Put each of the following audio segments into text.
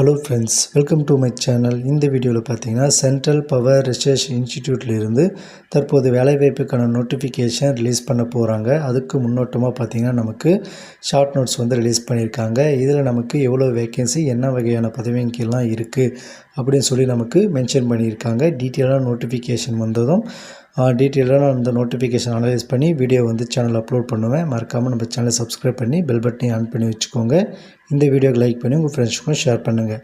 Hello friends welcome to my channel இந்த வீடியோவில் பார்த்தீங்கன்னா சென்ட்ரல் பவர் ரிசர்ச் இன்ஸ்டிடியூட்லேருந்து தற்போது வேலைவாய்ப்புக்கான நோட்டிஃபிகேஷன் ரிலீஸ் பண்ண போகிறாங்க அதுக்கு முன்னோட்டமாக பார்த்தீங்கன்னா நமக்கு ஷார்ட் நோட்ஸ் வந்து ரிலீஸ் பண்ணியிருக்காங்க இதில் நமக்கு எவ்வளோ வேகன்சி என்ன வகையான பதவிங்கெல்லாம் இருக்குது அப்படின்னு சொல்லி நமக்கு மென்ஷன் பண்ணியிருக்காங்க. டீட்டெயிலான நோட்டிஃபிகேஷன் வந்ததும் டீட்டெயிலாக நான் இந்த நோட்டிஃபிகேஷன் அனலைஸ் பண்ணி வீடியோ வந்து சேனல் அப்லோட் பண்ணுவேன். மறக்காமல் நம்ம சேனலை சப்ஸ்கிரைப் பண்ணி பெல் பட்டனை ஆன் பண்ணி வச்சுக்கோங்க. இந்த வீடியோக்கு லைக் பண்ணி உங்கள் ஃப்ரெண்ட்ஸுக்கும் ஷேர் பண்ணுங்கள்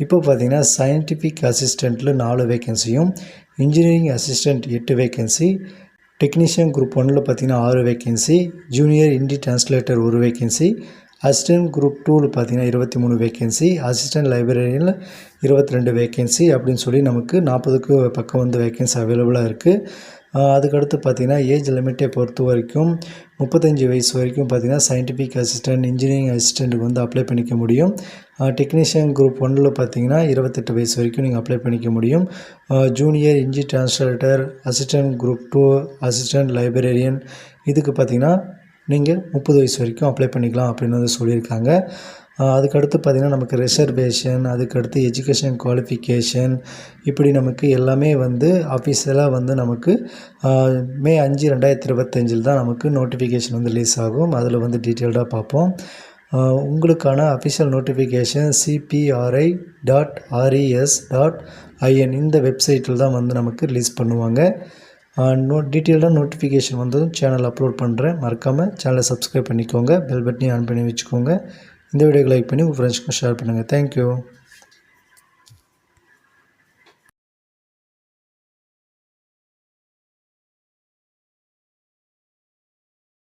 இப்போ பார்த்தீங்கன்னா சயின்டிஃபிக் அசிஸ்டண்ட்டில் நாலு வேகன்சியும் இன்ஜினியரிங் அசிஸ்டண்ட் எட்டு வேகன்சி டெக்னீஷியன் குரூப் ஒன்றில் பார்த்தீங்கன்னா ஆறு வேகன்சி ஜூனியர் இண்டி டிரான்ஸ்லேட்டர் ஒரு வேகன்சி அசிஸ்டன்ட் குரூப் டூவில் பார்த்தீங்கன்னா இருபத்தி மூணு வேகன்சி அசிஸ்டன்ட் லைப்ரரியில் இருபத்தி ரெண்டு வேகன்சி அப்படின்னு சொல்லி நமக்கு நாற்பதுக்கு பக்கம் வந்து வேகன்சி அவைலபிளாக இருக்குது அதுக்கடுத்து பார்த்திங்கன்னா ஏஜ் லிமிட்டை பொறுத்த வரைக்கும் முப்பத்தஞ்சு வயசு வரைக்கும் பார்த்திங்கன்னா சயின்டிஃபிக் அசிஸ்டன்ட் இன்ஜினியரிங் அசிஸ்டண்ட்டுக்கு வந்து அப்ளை பண்ணிக்க முடியும். டெக்னீஷியன் குரூப் ஒன்றில் பார்த்தீங்கன்னா இருபத்தெட்டு வயசு வரைக்கும் நீங்கள் அப்ளை பண்ணிக்க முடியும். Junior இன்ஜி translator assistant group two assistant librarian இதுக்கு பார்த்திங்கன்னா நீங்கள் முப்பது வயசு வரைக்கும் அப்ளை பண்ணிக்கலாம் அப்படின்னு வந்து சொல்லியிருக்காங்க. அதுக்கடுத்து பார்த்திங்கன்னா நமக்கு ரிசர்வேஷன் அதுக்கடுத்து எஜுகேஷன் குவாலிஃபிகேஷன் இப்படி நமக்கு எல்லாமே வந்து அஃபீஷியலாக வந்து நமக்கு மே அஞ்சு ரெண்டாயிரத்தி இருபத்தஞ்சில் தான் நமக்கு நோட்டிஃபிகேஷன் வந்து ரிலீஸ் ஆகும். அதில் வந்து டீட்டெயில்டாக பார்ப்போம். உங்களுக்கான official notification CBRI dot RES dot IN இந்த வெப்சைட்டில் தான் வந்து நமக்கு ரிலீஸ் பண்ணுவாங்க. நோ டீட்டெயில்டாக நோட்டிஃபிகேஷன் வந்ததும் சேனல் அப்லோட் பண்ணுறேன் மறக்காமல் சேனலை சப்ஸ்கிரைப் பண்ணிக்கோங்க. பெல் பட்டனையும் ஆன் பண்ணி வச்சுக்கோங்க. இந்த வீடியோக்கு லைக் பண்ணி உங்கள் ஃப்ரெண்ட்ஸ்க்கும் ஷேர் பண்ணுங்கள் தேங்க்யூ